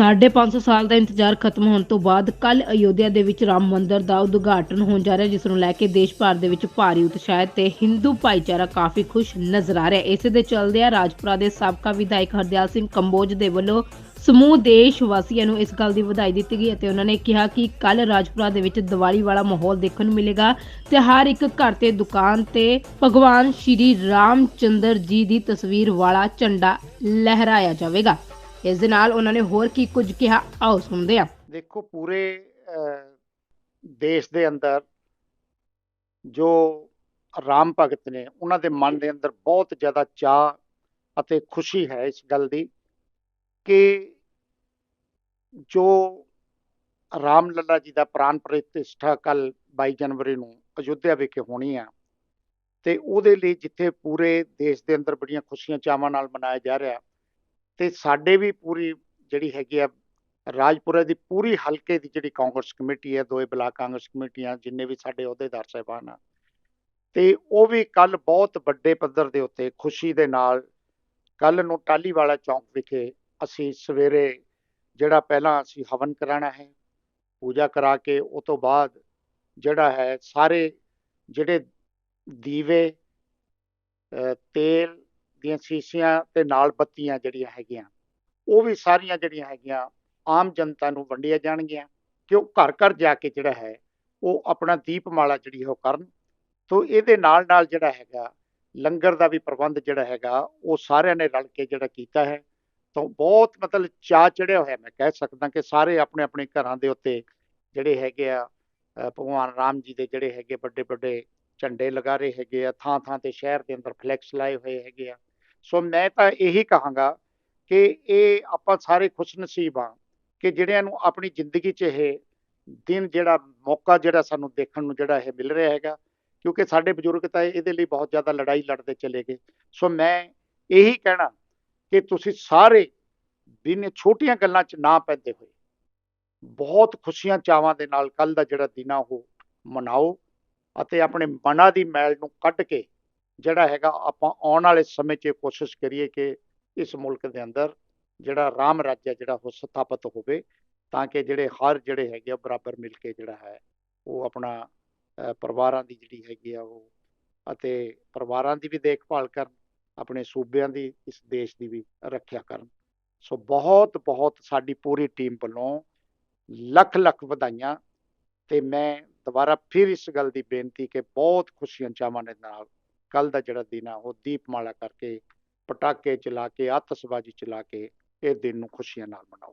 ਸਾਢੇ ਪੰਜ ਸੌ ਸਾਲ ਦਾ ਇੰਤਜ਼ਾਰ ਖਤਮ ਹੋਣ ਤੋਂ ਬਾਅਦ ਕੱਲ ਅਯੋਧਿਆ ਦੇ ਵਿੱਚ ਰਾਮ ਮੰਦਿਰ ਦਾ ਉਦਘਾਟਨ ਹੋਣ ਜਾ ਰਿਹਾ, ਜਿਸ ਨੂੰ ਲੈ ਕੇ ਦੇਸ਼ ਭਰ ਦੇ ਵਿੱਚ ਭਾਰੀ ਉਤਸ਼ਾਹ ਤੇ ਹਿੰਦੂ ਭਾਈਚਾਰਾ ਕਾਫੀ ਖੁਸ਼ ਨਜ਼ਰ ਆ ਰਿਹਾ। ਇਸੇ ਦੇ ਚੱਲਦਿਆਂ ਰਾਜਪੁਰਾ ਦੇ ਸਾਬਕਾ ਵਿਧਾਇਕ ਹਰਦਿਆਲ ਸਿੰਘ ਕੰਬੋਜ ਦੇ ਵੱਲੋਂ ਸਮੂਹ ਦੇਸ਼ ਵਾਸੀਆਂ ਨੂੰ ਇਸ ਗੱਲ ਦੀ ਵਧਾਈ ਦਿੱਤੀ ਗਈ ਅਤੇ ਉਹਨਾਂ ਨੇ ਕਿਹਾ ਕਿ ਕੱਲ ਰਾਜਪੁਰਾ ਦੇ ਵਿੱਚ ਦੀਵਾਲੀ ਵਾਲਾ ਮਾਹੌਲ ਦੇਖਣ ਨੂੰ ਮਿਲੇਗਾ ਤੇ ਹਰ ਇੱਕ ਘਰ ਤੇ ਦੁਕਾਨ ਤੇ ਭਗਵਾਨ ਸ਼੍ਰੀ ਰਾਮ ਚੰਦਰ ਜੀ ਦੀ ਤਸਵੀਰ ਵਾਲਾ ਝੰਡਾ ਲਹਿਰਾਇਆ ਜਾਵੇਗਾ। ਇਸ ਦੇ ਨਾਲ ਉਹਨਾਂ ਨੇ ਹੋਰ ਕੀ ਕੁਝ ਕਿਹਾ? ਆਓ ਸੁਣਦੇ ਹਾਂ। ਦੇਖੋ ਪੂਰੇ ਅਹ, ਦੇਸ਼ ਦੇ ਅੰਦਰ ਜੋ ਰਾਮ ਭਗਤ ਨੇ ਉਹਨਾਂ ਦੇ ਮਨ ਦੇ ਅੰਦਰ ਬਹੁਤ ਜ਼ਿਆਦਾ ਚਾਹ ਅਤੇ ਖੁਸ਼ੀ ਹੈ ਇਸ ਗੱਲ ਦੀ ਕਿ ਜੋ ਰਾਮ ਲੱਲਾ ਜੀ ਦਾ ਪ੍ਰਾਨ ਪ੍ਰਤਿਸ਼ਠਾ ਕੱਲ 22 ਜਨਵਰੀ ਨੂੰ ਅਯੁੱਧਿਆ ਵਿਖੇ ਹੋਣੀ ਆ ਤੇ ਉਹਦੇ ਲਈ ਜਿੱਥੇ ਪੂਰੇ ਦੇਸ਼ ਦੇ ਅੰਦਰ ਬੜੀਆਂ ਖੁਸ਼ੀਆਂ ਚਾਵਾਂ ਨਾਲ ਮਨਾਇਆ ਜਾ ਰਿਹਾ ਤੇ ਸਾਡੇ ਵੀ ਪੂਰੀ ਜਿਹੜੀ ਹੈਗੀ ਆ ਰਾਜਪੁਰਾ ਦੀ ਪੂਰੀ ਹਲਕੇ ਦੀ ਜਿਹੜੀ ਕਾਂਗਰਸ ਕਮੇਟੀ ਹੈ ਦੋਏ ਬਲਾਕ ਕਾਂਗਰਸ ਕਮੇਟੀਆਂ ਜਿੰਨੇ ਵੀ ਸਾਡੇ ਅਹੁਦੇਦਾਰ ਸਾਹਿਬਾਨ ਆ, ਤੇ ਉਹ ਵੀ ਕੱਲ ਬਹੁਤ ਵੱਡੇ ਪੱਧਰ ਦੇ ਉੱਤੇ ਖੁਸ਼ੀ ਦੇ ਨਾਲ ਕੱਲ ਨੂੰ ਟਾਲੀਵਾਲਾ ਚੌਂਕ ਵਿਖੇ ਅਸੀਂ ਸਵੇਰੇ ਜਿਹੜਾ ਪਹਿਲਾਂ ਅਸੀਂ ਹਵਨ ਕਰਾਣਾ ਹੈ, ਪੂਜਾ ਕਰਾ ਕੇ ਉਹ ਤੋਂ ਬਾਅਦ ਜਿਹੜਾ ਹੈ ਸਾਰੇ ਜਿਹੜੇ ਦੀਵੇ ਤੇਲ ਦੀਆਂ ਸ਼ੀਸ਼ੀਆਂ ਤੇ ਨਾਲ ਬੱਤੀਆਂ ਜਿਹੜੀਆਂ ਹੈਗੀਆਂ, ਉਹ ਵੀ ਸਾਰੀਆਂ ਜਿਹੜੀਆਂ ਹੈਗੀਆਂ ਆਮ ਜਨਤਾ ਨੂੰ ਵੰਡੀਆਂ ਜਾਣਗੀਆਂ, ਕਿ ਉਹ ਘਰ ਘਰ ਜਾ ਕੇ ਜਿਹੜਾ ਹੈ, ਉਹ ਆਪਣਾ ਦੀਪਮਾਲਾ ਜਿਹੜੀ ਉਹ ਕਰਨ, ਤੋਂ ਇਹਦੇ ਨਾਲ ਨਾਲ ਜਿਹੜਾ ਹੈਗਾ, ਲੰਗਰ ਦਾ ਵੀ ਪ੍ਰਬੰਧ ਜਿਹੜਾ ਹੈਗਾ, ਉਹ ਸਾਰਿਆਂ ਨੇ ਰਲ ਕੇ ਜਿਹੜਾ ਕੀਤਾ ਹੈ, ਤਾਂ ਬਹੁਤ ਮਤਲਬ ਚਾਅ ਚੜਿਆ ਹੋਇਆ ਮੈਂ ਕਹਿ ਸਕਦਾ ਕਿ ਸਾਰੇ ਆਪਣੇ ਆਪਣੇ ਘਰਾਂ ਦੇ ਉੱਤੇ ਜਿਹੜੇ ਹੈਗੇ ਆ ਭਗਵਾਨ ਰਾਮ ਜੀ ਦੇ ਜਿਹੜੇ ਹੈਗੇ ਵੱਡੇ ਵੱਡੇ ਝੰਡੇ ਲਗਾ ਰਹੇ ਹੈਗੇ ਆ, ਥਾਂ ਥਾਂ ਤੇ ਸ਼ਹਿਰ ਦੇ ਅੰਦਰ ਫਲੈਕਸ ਲਾਏ ਹੋਏ ਹੈਗੇ ਆ ਸੋ ਮੈਂ ਤਾਂ ਇਹੀ ਕਹਾਂਗਾ ਕਿ ਇਹ ਆਪਾਂ ਸਾਰੇ ਖੁਸ਼ਨਸੀਬ ਆ ਕਿ ਜਿਹੜਿਆਂ ਨੂੰ ਆਪਣੀ ਜ਼ਿੰਦਗੀ 'ਚ ਇਹ ਦਿਨ ਜਿਹੜਾ ਮੌਕਾ ਜਿਹੜਾ ਸਾਨੂੰ ਦੇਖਣ ਨੂੰ ਜਿਹੜਾ ਇਹ ਮਿਲ ਰਿਹਾ ਹੈਗਾ, ਕਿਉਂਕਿ ਸਾਡੇ ਬਜ਼ੁਰਗ ਤਾਂ ਇਹਦੇ ਲਈ ਬਹੁਤ ਜ਼ਿਆਦਾ ਲੜਾਈ ਲੜਦੇ ਚਲੇ ਗਏ। ਸੋ ਮੈਂ ਇਹੀ ਕਹਿਣਾ ਕਿ ਤੁਸੀਂ ਸਾਰੇ ਬਿਨ ਛੋਟੀਆਂ ਗੱਲਾਂ 'ਚ ਨਾ ਪੈਂਦੇ ਹੋਏ, ਬਹੁਤ ਖੁਸ਼ੀਆਂ ਚਾਵਾਂ ਦੇ ਨਾਲ ਕੱਲ ਦਾ ਜਿਹੜਾ ਦਿਨ ਆ ਉਹ ਮਨਾਓ ਅਤੇ ਆਪਣੇ ਮਨਾਂ ਦੀ ਮੈਲ ਨੂੰ ਕੱਢ ਕੇ ਜਿਹੜਾ ਹੈਗਾ, ਆਪਾਂ ਆਉਣ ਵਾਲੇ ਸਮੇਂ 'ਚ ਕੋਸ਼ਿਸ਼ ਕਰੀਏ ਕਿ ਇਸ ਮੁਲਕ ਦੇ ਅੰਦਰ ਜਿਹੜਾ ਰਾਮ ਰਾਜ ਹੈ, ਜਿਹੜਾ ਉਹ ਸਥਾਪਿਤ ਹੋਵੇ, ਤਾਂ ਕਿ ਜਿਹੜੇ ਹਰ ਜਿਹੜੇ ਹੈਗੇ ਆ, ਬਰਾਬਰ ਮਿਲ ਕੇ ਜਿਹੜਾ ਹੈ, ਉਹ ਆਪਣਾ ਪਰਿਵਾਰਾਂ ਦੀ ਜਿਹੜੀ ਹੈਗੀ ਆ ਉਹ, ਅਤੇ ਪਰਿਵਾਰਾਂ ਦੀ ਵੀ ਦੇਖਭਾਲ ਕਰਨ, ਆਪਣੇ ਸੂਬਿਆਂ ਦੀ, ਇਸ ਦੇਸ਼ ਦੀ ਵੀ ਰੱਖਿਆ ਕਰਨ। ਸੋ ਬਹੁਤ ਬਹੁਤ ਸਾਡੀ ਪੂਰੀ ਟੀਮ ਵੱਲੋਂ ਲੱਖ ਲੱਖ ਵਧਾਈਆਂ, ਤੇ ਮੈਂ ਦੁਬਾਰਾ ਫਿਰ ਇਸ ਗੱਲ ਦੀ ਬੇਨਤੀ ਕਿ ਬਹੁਤ ਖੁਸ਼ੀਆਂ ਚਾਵਾਂ ਦੇ ਨਾਲ ਕੱਲ ਦਾ ਜਿਹੜਾ ਦਿਨ ਆ, ਉਹ ਦੀਪਮਾਲਾ ਕਰਕੇ, ਪਟਾਕੇ ਚਲਾ ਕੇ, ਆਤਿਸ਼ਬਾਜ਼ੀ ਚਲਾ ਕੇ, ਇਹ ਦਿਨ ਨੂੰ ਖੁਸ਼ੀਆਂ ਨਾਲ ਮਨਾਓ।